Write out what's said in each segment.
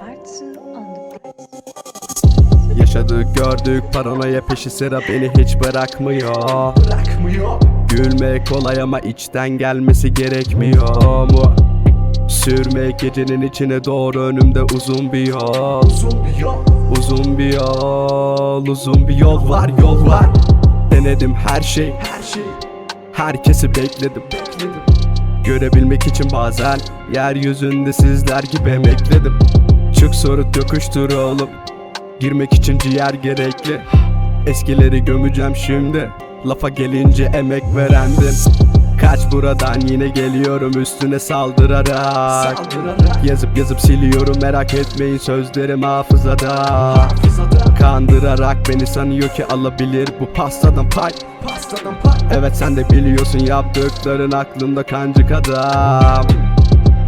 Artsu on the Yaşadık gördük paranoya peşi sıra beni hiç bırakmıyor. Bırakmıyor. Gülmek kolay ama içten gelmesi gerekmiyor mu? Sürmek gecenin içine doğru önümde uzun bir yol. Uzun bir yol. Uzun bir yol, uzun bir yol var yol var. Denedim her şey, Her şey herkesi bekledim bekledim. Görebilmek için bazen yeryüzünde sizler gibi emekledim. Çık soru döküştür oğlum. Girmek için ciğer gerekli. Eskileri gömeceğim şimdi. Lafa gelince emek verendim Kaç buradan yine geliyorum üstüne saldırarak. Saldırarak. Yazıp yazıp siliyorum merak etmeyin sözlerim hafızada. Hafızada. Kandırarak beni sanıyor ki alabilir bu pastadan pay. Pastadan pay. Evet sen de biliyorsun yaptıkların aklımda kancık adam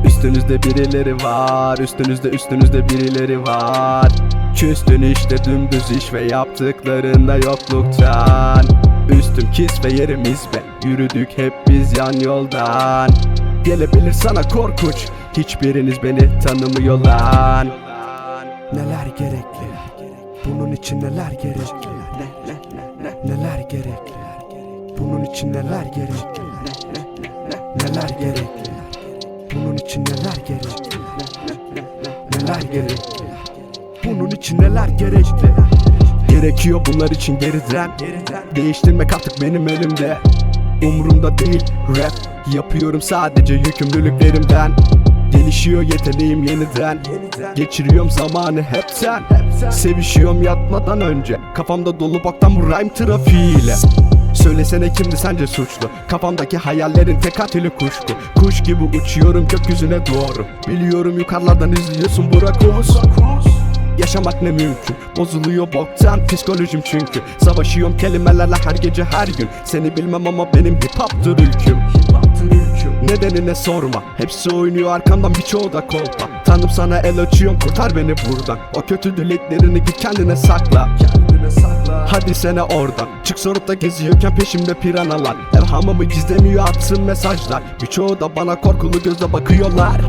Üstünüzde birileri var Üstünüzde üstünüzde birileri var. Küstün işte dümdüz iş ve yaptıklarında yokluktan Üstüm kis ve yerimiz ben Yürüdük hep biz yan yoldan. Gelebilir sana korkunç. Hiçbiriniz beni tanımıyor lan Neler gerekli? Bunun için neler gerekli? Neler gerekli? Bunun için neler gerekli? Neler gerekli? Bunun için neler gerekli? Neler gerekli? Bunun için neler gerekli Gerekiyor. Bunlar için geriden Değiştirmek artık benim elimde. Umurumda değil rap. Yapıyorum sadece yükümlülüklerimden. Gelişiyor yeteneğim yeniden. Geçiriyorum zamanı hepten. Sevişiyorum yatmadan önce. Kafamda dolu baktan bu rhyme trafiğiyle. Söylesene kimdi sence suçlu? Kafamdaki hayallerin tek atili kuşku. Kuş gibi uçuyorum gökyüzüne doğru. Biliyorum yukarılardan izliyorsun Burak Oğuz Yaşamak ne mümkün? Bozuluyor boktan psikolojim çünkü. Savaşıyorum kelimelerle her gece her gün. Seni bilmem ama benim hip hop'tur ülküm. Nedenine sorma. Hepsi oynuyor arkamdan birçoğu da kolpa. Tanrım sana el açıyorum kurtar beni buradan. O kötü dileklerini git kendine sakla. Hadi sene oradan. Çık sorup da geziyorken peşimde piranalar. Evhamımı gizlemiyor attığım mesajlar. Birçoğu da bana korkulu gözle bakıyorlar